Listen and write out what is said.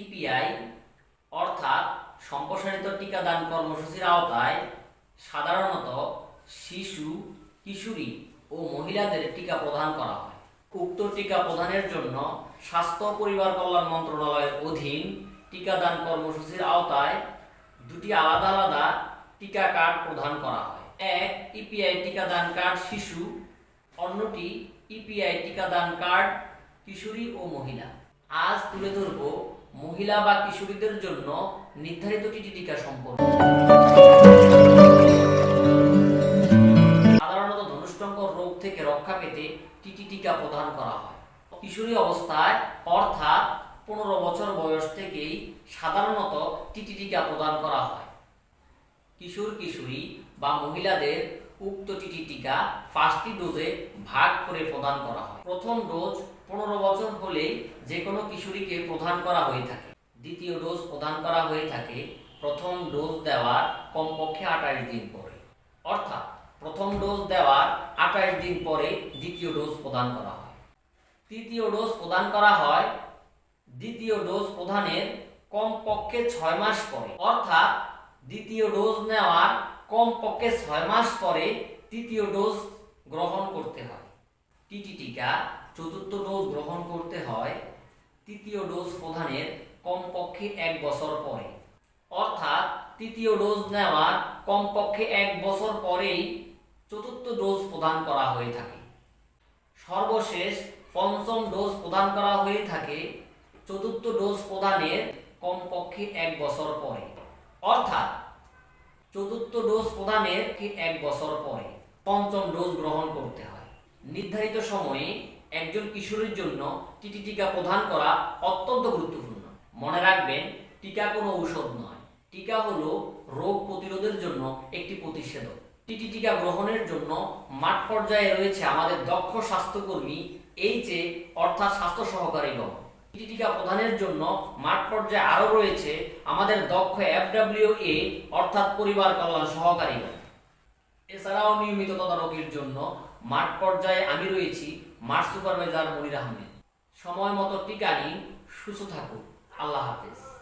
EPI, অর্থাৎ সম্প্রসারিত টিকাদান কর্মসূচির আওতায় সাধারণত শিশু, কিশোরী ও মহিলাদের টিকা প্রদান করা হয়। উক্ত টিকা প্রদানের জন্য স্বাস্থ্য পরিবার কল্যাণ মন্ত্রণালয়ের অধীন টিকাদান কর্মসূচির আওতায় দুটি আলাদা আলাদা টিকা কার্ড প্রদান করা হয়। এক, ইপিআই টিকাদান কার্ড শিশু, অন্যটি ইপিআই টিকাদান কার্ড কিশোরী ও মহিলা। আজ তুলে ধরব মহিলা বা কিশোরীদের জন্য নির্ধারিত টিটি টিকা সম্পর্কে সাধারণত ধনুষ্টঙ্গ রোগ থেকে রক্ষা পেতে টিটি টিকা প্রদান করা হয়। কিশোরী অবস্থায়, অর্থাৎ পনেরো বছর বয়স থেকেই সাধারণত টিটি টিকা প্রদান করা হয়। কিশোর, কিশোরী বা মহিলাদের উক্ত টিটি টিকা পাঁচটি ডোজে ভাগ করে প্রদান করা হয়। প্রথম ডোজ পনেরো বছর হলে যে কোনো কিশোরীকে প্রদান করা হয়ে থাকে। দ্বিতীয় ডোজ প্রদান করা হয়ে থাকে। প্রথম ডোজ দেওয়ার কমপক্ষে আঠাশ দিন পরে। অর্থাৎ প্রথম ডোজ দেওয়ার আঠাশ দিন পরে দ্বিতীয় ডোজ প্রদান করা হয়। তৃতীয় ডোজ প্রদান করা হয় দ্বিতীয় ডোজ প্রদানের কমপক্ষে ছয় মাস পরে। অর্থাৎ দ্বিতীয় ডোজ নেওয়ার কমপক্ষে ছয় মাস পরে তৃতীয় ডোজ গ্রহণ করতে হয়। টিটি টিকা, চতুর্থ ডোজ গ্রহণ করতে হয় তৃতীয় ডোজ প্রদানের কমপক্ষে এক বছর পরে। অর্থাৎ তৃতীয় ডোজ নেওয়ার কমপক্ষে এক বছর পরেই চতুর্থ ডোজ প্রদান করা হয়ে থাকে। সর্বশেষ পঞ্চম ডোজ প্রদান করা হয়ে থাকে চতুর্থ ডোজ প্রদানের কমপক্ষে এক বছর পরে। অর্থাৎ চতুর্থ ডোজ প্রদানের এক বছর পরে পঞ্চম ডোজ গ্রহণ করতে হয়। নির্ধারিত সময়ে একজন কিশোরের জন্য টিটি টিকা প্রদান করা অত্যন্ত গুরুত্বপূর্ণ। মনে রাখবেন, টিকা কোনো ঔষধ নয়। টিকা হলো রোগ প্রতিরোধের জন্য একটি প্রতিষেধক। টিটি টিকা গ্রহণের জন্য মাঠ পর্যায়ে রয়েছে আমাদের দক্ষ স্বাস্থ্যকর্মী এইচএ অর্থাৎ স্বাস্থ্য সহকারী সহকারীগণ টিটি টিকা প্রদানের জন্য মাঠ পর্যায়ে আরও রয়েছে আমাদের দক্ষ এফডব্লিউ এ অর্থাৎ পরিবার কল্যাণ সহকারীগণ এছাড়াও নিয়মিত তদারকির জন্য মাঠ পর্যায়ে আমি রয়েছি মাঠ সুপারভাইজার মনির আহমেদ। সময় মতো টিকা নিন, সুস্থ থাকুন। আল্লাহ হাফেজ।